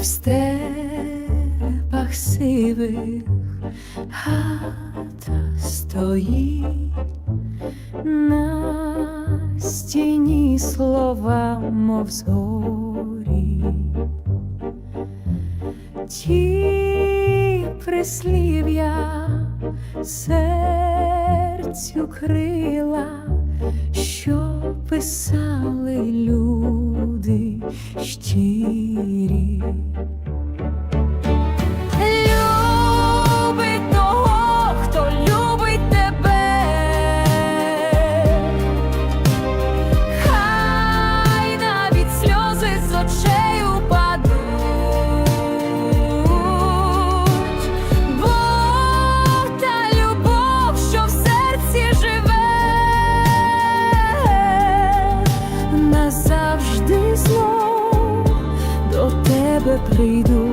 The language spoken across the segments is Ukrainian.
в степах сивих хата стоїть, на стіні слова, мов зорі. Ті прислів'я серцю крила, що писали люди щирі. Тебе прийду.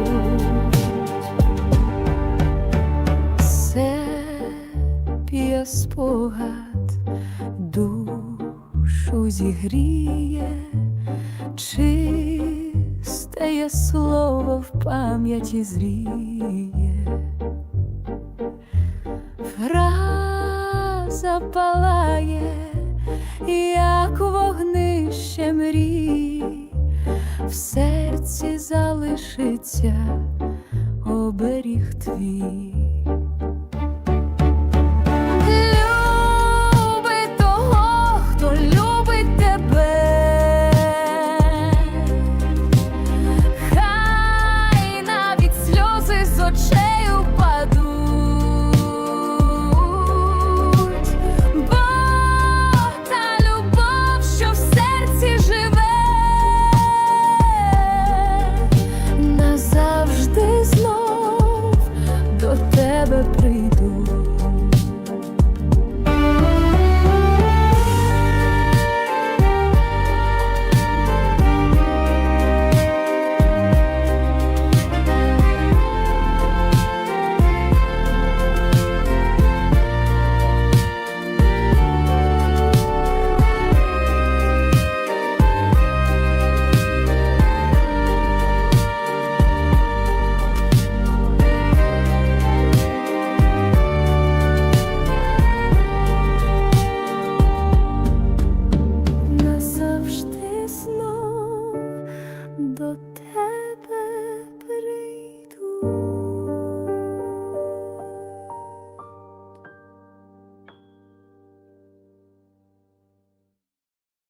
Сепія спогад душу зігріє, чисте є слово в пам'яті зріє, фраза палає, як вогнище мрій, в серці залишиться оберіг твій.